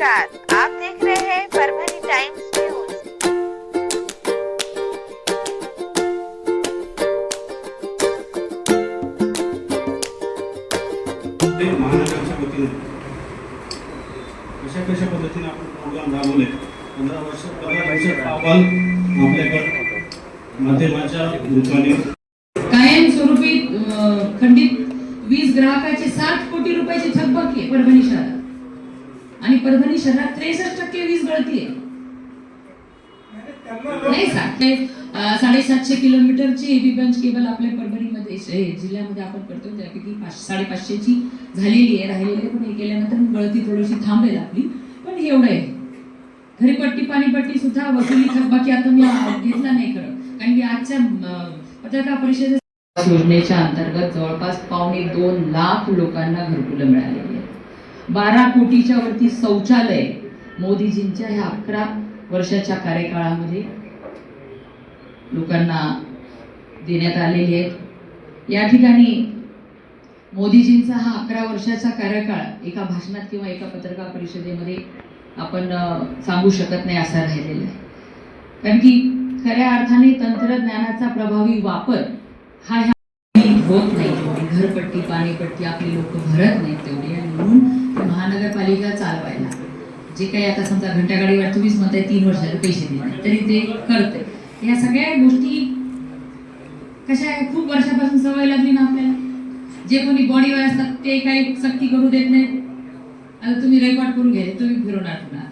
नमस्कार आप देख रहे हैं परभणी टाइम्स वतीने कशा कशा पद्धतीने आपण प्रोग्राम राबवले? पंधरा वर्ष पंधरा वर्षाचा अहवाल आपल्याकडे माध्यमाच्या रूपाने कायमस्वरूपी खंडित वीज ग्राहकाचे साठ कोटी रुपयाची थकबाकी आहे परभणी शहरात. आणि परभणी शहरात त्रेसष्ट टक्के वीज गळती आहे. नाही साडेसातशे किलोमीटरची एबीबंच केबल आपल्या परभणीमध्ये जिल्ह्यामध्ये आपण करतो त्यापैकी पाच साडेपाचशेची झालेली आहे राहिलेली आहे, पण हे केल्यानंतर गळती थोडीशी थांबेल आपली. पण हे एवढं आहे. घरीपट्टी पाणीपट्टी सुद्धा वसुली थकबाकी आता मी घेतला नाही खरं. कारण की आजच्या पत्रकार परिषदेत योजनेच्या अंतर्गत जवळपास पावणे दोन लाख लोकांना घरकुलं मिळालेली आहेत बारा कोटीच्या वरती शौचालय मोदीजींच्या ह्या अकरा वर्षाच्या कार्यकाळामध्ये लोकांना देण्यात आलेली आहेत. या ठिकाणी मोदीजींचा हा अकरा वर्षाचा कार्यकाळ एका भाषणात किंवा एका पत्रकार परिषदेमध्ये आपण सांगू शकत नाही असा राहिलेला आहे. कारण की खऱ्या अर्थाने तंत्रज्ञानाचा प्रभावी वापर हा ह्या होत नाही. घरपट्टी पाणीपट्टी आपली लोक भरत नाहीत. म्हणून महानगरपालिका चालवायला. जे काही आता समजा घंटागाडीवर तुम्हीच म्हणताय तीन वर्षाचे पैसे देणार तरी ते करते या सगळ्या गोष्टी कशा आहे? खूप वर्षापासून सवय लागली ना आपल्याला. जे कोणी बॉडीवर असतात ते काही सक्ती करू देत नाहीत. आता तुम्ही रेकॉर्ड करून घ्यायचे तुम्ही फिरून आठवणार